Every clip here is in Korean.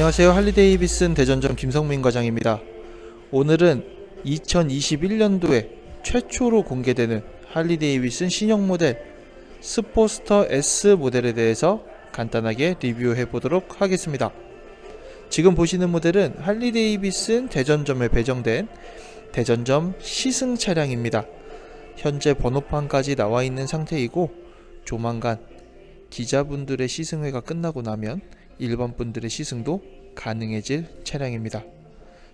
안녕하세요. 할리데이비슨 대전점 김성민 과장입니다. 오늘은 2021년도에 최초로 공개되는 할리데이비슨 신형 모델 스포스터 S 모델에 대해서 간단하게 리뷰해 보도록 하겠습니다. 지금 보시는 모델은 할리데이비슨 대전점에 배정된 대전점 시승 차량입니다. 현재 번호판까지 나와 있는 상태이고 조만간 기자분들의 시승회가 끝나고 나면 일반 분들의 시승도 가능해질 차량입니다.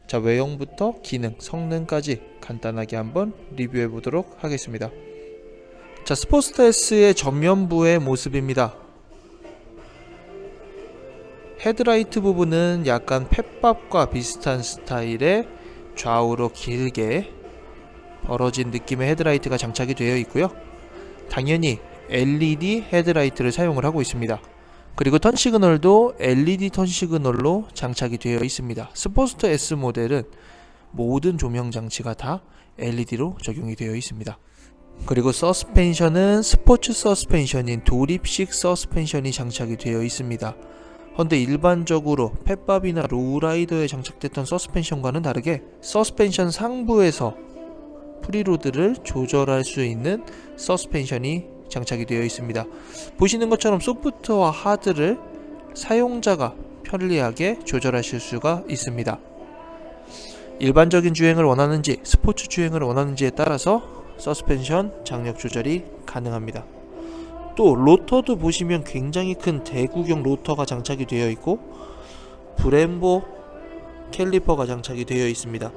자, 외형부터 기능, 성능까지 간단하게 한번 리뷰해 보도록 하겠습니다. 자, 스포스터 S의 전면부의 모습입니다. 헤드라이트 부분은 약간 펫밥과 비슷한 스타일의 좌우로 길게 벌어진 느낌의 헤드라이트가 장착이 되어 있고요. 당연히 LED 헤드라이트를 사용을 하고 있습니다. 그리고 턴 시그널도 LED 턴 시그널로 장착이 되어 있습니다. 스포스터 S 모델은 모든 조명 장치가 다 LED로 적용이 되어 있습니다. 그리고 서스펜션은 스포츠 서스펜션인 도립식 서스펜션이 장착이 되어 있습니다. 헌데 일반적으로 펫밥이나 로우라이더에 장착됐던 서스펜션과는 다르게 서스펜션 상부에서 프리로드를 조절할 수 있는 서스펜션이 장착이 되어 있습니다. 보시는 것처럼 소프트와 하드를 사용자가 편리하게 조절하실 수가 있습니다. 일반적인 주행을 원하는지 스포츠 주행을 원하는지에 따라서 서스펜션 장력 조절이 가능합니다. 또 로터도 보시면 굉장히 큰 대구경 로터가 장착이 되어 있고 브렘보 캘리퍼가 장착이 되어 있습니다.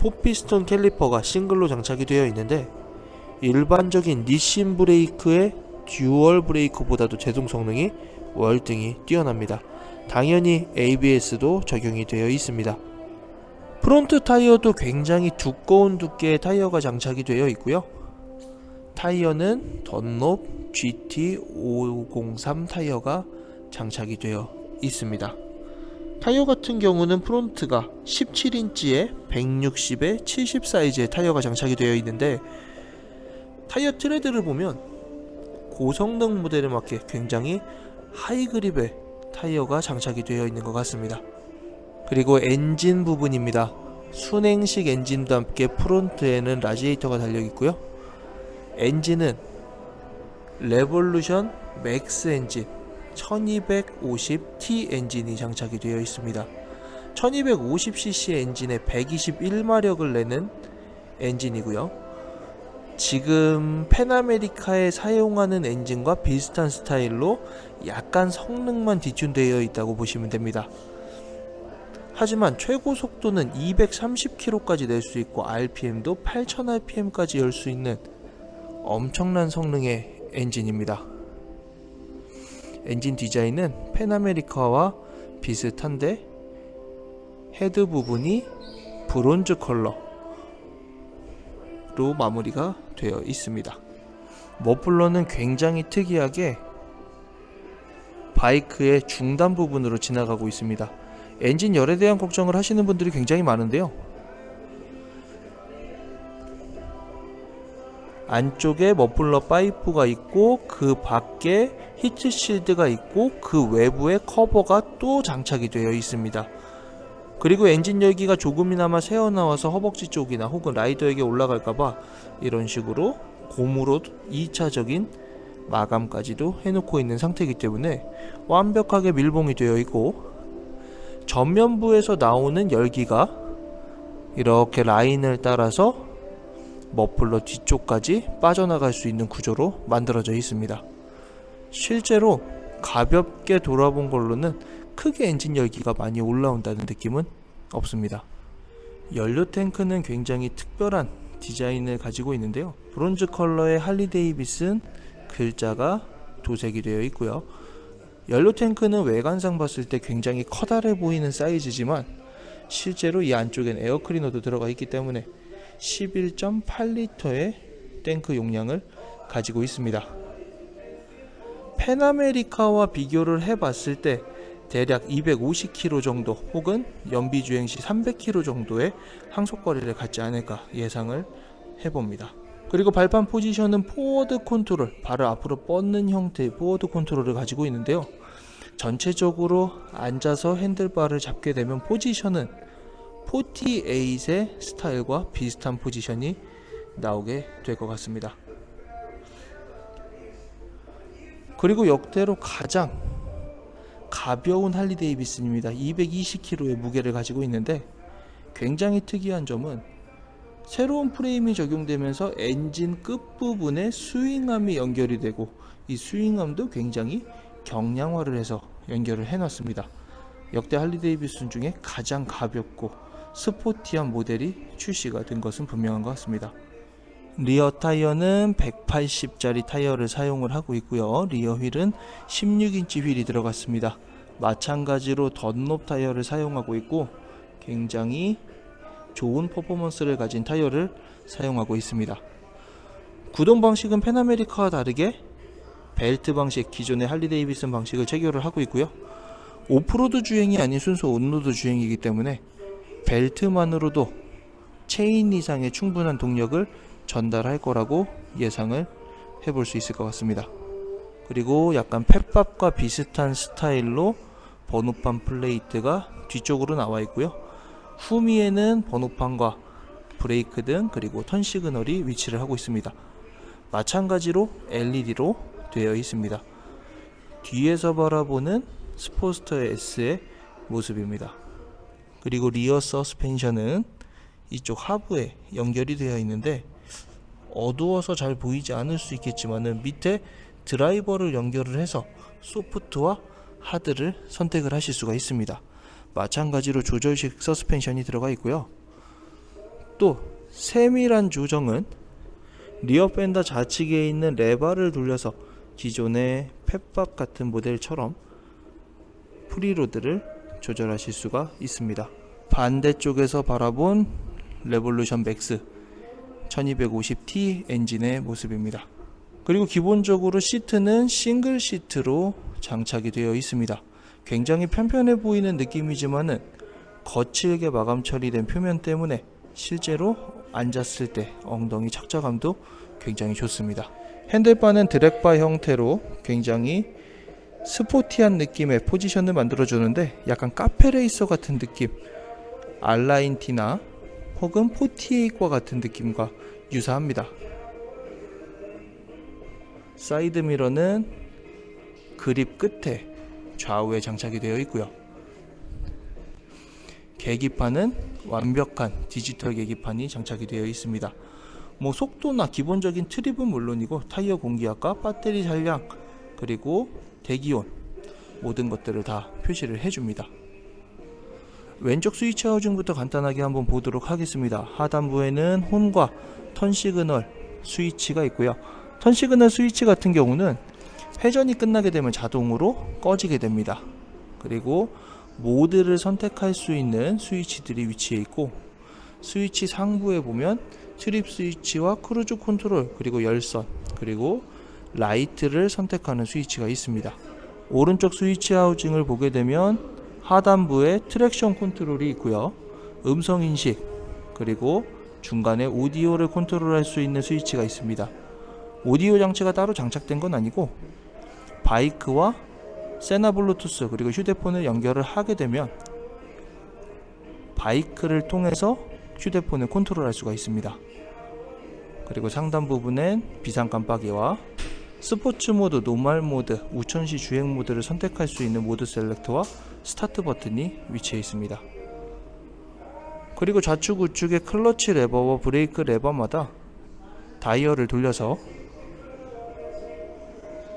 포피스톤 캘리퍼가 싱글로 장착이 되어 있는데 일반적인 니신 브레이크의 듀얼 브레이크보다도 제동 성능이 월등히 뛰어납니다. 당연히 ABS도 적용이 되어 있습니다. 프론트 타이어도 굉장히 두꺼운 두께의 타이어가 장착이 되어 있고요. 타이어는 던롭 GT503 타이어가 장착이 되어 있습니다. 타이어 같은 경우는 프론트가 17인치에 160에 70 사이즈의 타이어가 장착이 되어 있는데 타이어 트레드를 보면 고성능 모델에 맞게 굉장히 하이 그립의 타이어가 장착이 되어 있는 것 같습니다. 그리고 엔진 부분입니다. 순행식 엔진과 함께 프론트에는 라지에이터가 달려 있고요. 엔진은 레볼루션 맥스 엔진 1250T 엔진이 장착이 되어 있습니다. 1250cc 엔진에 121마력을 내는 엔진이고요. 지금 페나메리카에 사용하는 엔진과 비슷한 스타일로 약간 성능만 뒤춘되어 있다고 보시면 됩니다. 하지만 최고 속도는 230km까지 낼 수 있고 RPM도 8000rpm까지 열 수 있는 엄청난 성능의 엔진입니다. 엔진 디자인은 페나메리카와 비슷한데 헤드 부분이 브론즈 컬러 로 마무리가 되어 있습니다. 머플러는 굉장히 특이하게 바이크의 중단 부분으로 지나가고 있습니다. 엔진 열에 대한 걱정을 하시는 분들이 굉장히 많은데요. 안쪽에 머플러 파이프가 있고 그 밖에 히트 실드가 있고 그 외부에 커버가 또 장착이 되어 있습니다. 그리고 엔진 열기가 조금이나마 새어나와서 허벅지 쪽이나 혹은 라이더에게 올라갈까봐 이런 식으로 고무로 2차적인 마감까지도 해놓고 있는 상태이기 때문에 완벽하게 밀봉이 되어 있고 전면부에서 나오는 열기가 이렇게 라인을 따라서 머플러 뒤쪽까지 빠져나갈 수 있는 구조로 만들어져 있습니다. 실제로 가볍게 돌아본 걸로는 크게 엔진 열기가 많이 올라온다는 느낌은 없습니다. 연료 탱크는 굉장히 특별한 디자인을 가지고 있는데요. 브론즈 컬러의 할리 데이비슨 글자가 도색이 되어 있고요. 연료 탱크는 외관상 봤을 때 굉장히 커다래 보이는 사이즈지만 실제로 이 안쪽엔 에어 클리너도 들어가 있기 때문에 11.8리터의 탱크 용량을 가지고 있습니다. 페나메리카와 비교를 해봤을 때 대략 250km 정도 혹은 연비 주행 시 300km 정도의 항속거리를 갖지 않을까 예상을 해봅니다. 그리고 발판 포지션은 포워드 컨트롤, 발을 앞으로 뻗는 형태의 포워드 컨트롤을 가지고 있는데요. 전체적으로 앉아서 핸들바를 잡게 되면 포지션은 48의 스타일과 비슷한 포지션이 나오게 될 것 같습니다. 그리고 역대로 가장 가벼운 할리 데이비슨입니다. 220kg의 무게를 가지고 있는데 굉장히 특이한 점은 새로운 프레임이 적용되면서 엔진 끝부분에 스윙암이 연결이 되고 이 스윙암도 굉장히 경량화를 해서 연결을 해놨습니다. 역대 할리 데이비슨 중에 가장 가볍고 스포티한 모델이 출시가 된 것은 분명한 것 같습니다. 리어 타이어는 180짜리 타이어를 사용을 하고 있고요. 리어 휠은 16인치 휠이 들어갔습니다. 마찬가지로 던롭 타이어를 사용하고 있고 굉장히 좋은 퍼포먼스를 가진 타이어를 사용하고 있습니다. 구동 방식은 페나메리카와 다르게 벨트 방식 기존의 할리 데이비슨 방식을 체결을 하고 있고요. 오프로드 주행이 아닌 순수 온로드 주행이기 때문에 벨트만으로도 체인 이상의 충분한 동력을 전달할 거라고 예상을 해볼 수 있을 것 같습니다. 그리고 약간 펫밥과 비슷한 스타일로 번호판 플레이트가 뒤쪽으로 나와 있고요. 후미에는 번호판과 브레이크 등 그리고 턴 시그널이 위치를 하고 있습니다. 마찬가지로 LED로 되어 있습니다. 뒤에서 바라보는 스포스터 S의 모습입니다. 그리고 리어 서스펜션은 이쪽 하부에 연결이 되어 있는데 어두워서 잘 보이지 않을 수 있겠지만은 밑에 드라이버를 연결을 해서 소프트와 하드를 선택을 하실 수가 있습니다. 마찬가지로 조절식 서스펜션이 들어가 있고요. 또 세밀한 조정은 리어 펜더 좌측에 있는 레버를 돌려서 기존의 펫밥 같은 모델처럼 프리로드를 조절하실 수가 있습니다. 반대쪽에서 바라본 레볼루션 맥스 1250T 엔진의 모습입니다. 그리고 기본적으로 시트는 싱글 시트로 장착이 되어 있습니다. 굉장히 편편해 보이는 느낌이지만은 거칠게 마감 처리된 표면 때문에 실제로 앉았을 때 엉덩이 착자감도 굉장히 좋습니다. 핸들바는 드랙바 형태로 굉장히 스포티한 느낌의 포지션을 만들어주는데 약간 카페레이서 같은 느낌 알라인티나 혹은 포티에이과 같은 느낌과 유사합니다. 사이드 미러는 그립 끝에 좌우에 장착이 되어 있고요. 계기판은 완벽한 디지털 계기판이 장착이 되어 있습니다. 뭐 속도나 기본적인 트립은 물론이고 타이어 공기압과 배터리 잔량 그리고 대기온 모든 것들을 다 표시를 해줍니다. 왼쪽 스위치 하우징부터 간단하게 한번 보도록 하겠습니다. 하단부에는 홈과 턴 시그널 스위치가 있고요. 턴 시그널 스위치 같은 경우는 회전이 끝나게 되면 자동으로 꺼지게 됩니다. 그리고 모드를 선택할 수 있는 스위치들이 위치해 있고 스위치 상부에 보면 트립 스위치와 크루즈 컨트롤 그리고 열선 그리고 라이트를 선택하는 스위치가 있습니다. 오른쪽 스위치 하우징을 보게 되면 하단부에 트랙션 컨트롤이 있고요. 음성 인식 그리고 중간에 오디오를 컨트롤할 수 있는 스위치가 있습니다. 오디오 장치가 따로 장착된 건 아니고 바이크와 세나 블루투스 그리고 휴대폰을 연결을 하게 되면 바이크를 통해서 휴대폰을 컨트롤할 수가 있습니다. 그리고 상단 부분엔 비상 깜빡이와 스포츠 모드, 노멀 모드, 우천시 주행 모드를 선택할 수 있는 모드 셀렉터와 스타트 버튼이 위치해 있습니다. 그리고 좌측 우측의 클러치 레버와 브레이크 레버마다 다이얼을 돌려서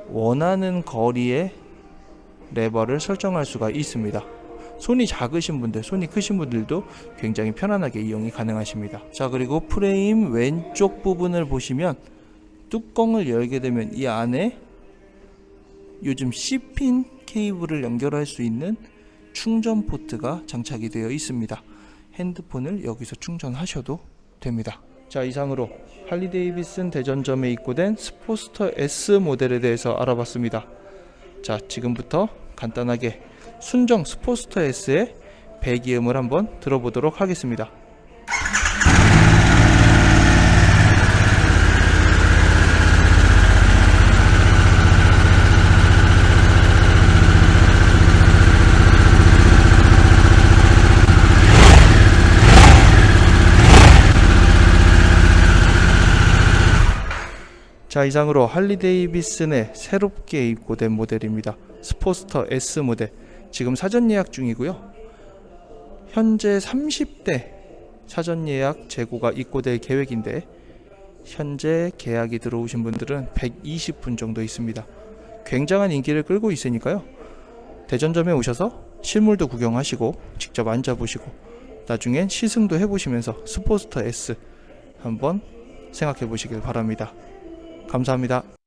원하는 거리의 레버를 설정할 수가 있습니다. 손이 작으신 분들, 손이 크신 분들도 굉장히 편안하게 이용이 가능하십니다. 자, 그리고 프레임 왼쪽 부분을 보시면 뚜껑을 열게 되면 이 안에 요즘 C핀 케이블을 연결할 수 있는 충전 포트가 장착이 되어 있습니다. 핸드폰을 여기서 충전하셔도 됩니다. 자, 이상으로 할리 데이비슨 대전점에 입고된 스포스터 S 모델에 대해서 알아봤습니다. 자, 지금부터 간단하게 순정 스포스터 S의 배기음을 한번 들어보도록 하겠습니다. 자 이상으로 할리 데이비슨의 새롭게 입고된 모델입니다. 스포스터 S 모델 지금 사전 예약 중이고요. 현재 30대 사전 예약 재고가 입고될 계획인데 현재 계약이 들어오신 분들은 120분 정도 있습니다. 굉장한 인기를 끌고 있으니까요. 대전점에 오셔서 실물도 구경하시고 직접 앉아보시고 나중엔 시승도 해보시면서 스포스터 S 한번 생각해 보시길 바랍니다. 감사합니다.